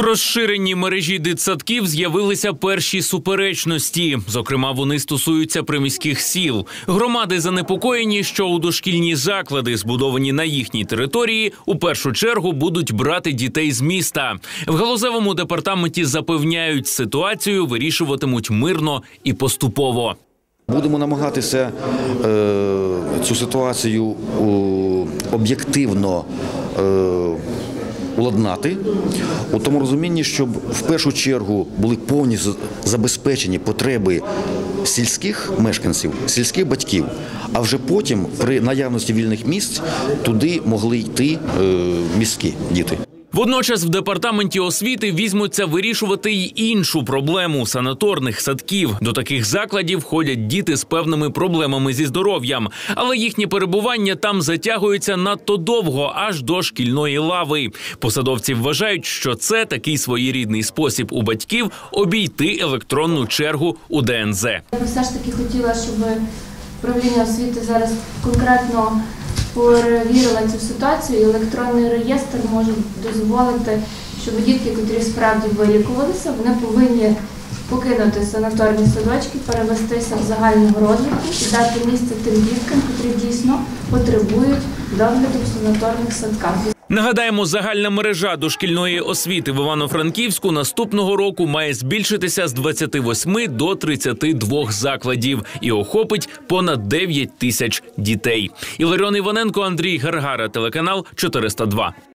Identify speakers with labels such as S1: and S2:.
S1: У розширеній мережі дитсадків з'явилися перші суперечності. Зокрема, вони стосуються приміських сіл. Громади занепокоєні, що у дошкільні заклади, збудовані на їхній території, у першу чергу будуть брати дітей з міста. В галузевому департаменті запевняють, ситуацію вирішуватимуть мирно і поступово.
S2: Будемо намагатися е, цю ситуацію е, об'єктивно е, уладнати у тому розумінні, щоб в першу чергу були повністю забезпечені потреби сільських мешканців, сільських батьків, а вже потім, при наявності вільних місць, туди могли йти е, міські діти.
S1: Водночас в департаменті освіти візьмуться вирішувати й іншу проблему санаторних садків. До таких закладів ходять діти з певними проблемами зі здоров'ям, але їхнє перебування там затягується надто довго, аж до шкільної лави. Посадовці вважають, що це такий своєрідний спосіб у батьків обійти електронну чергу у ДНЗ.
S3: Я все ж таки хотіла, щоб управління освіти зараз конкретно перевірило цю ситуацію. і Електронний реєстр може дозволити, щоб дітки, котрі справді вилікувалися, вони повинні покинути санаторні садочки, перевестися в загального розвитку і дати місце тим діткам, котрі дійсно потребують догляду в санаторних садках.
S1: Нагадаємо, загальна мережа дошкільної освіти в Івано-Франківську наступного року має збільшитися з 28 до 32 закладів і охопить понад 9 тисяч дітей. Іларіон Іваненко, Андрій Гаргара, телеканал 402.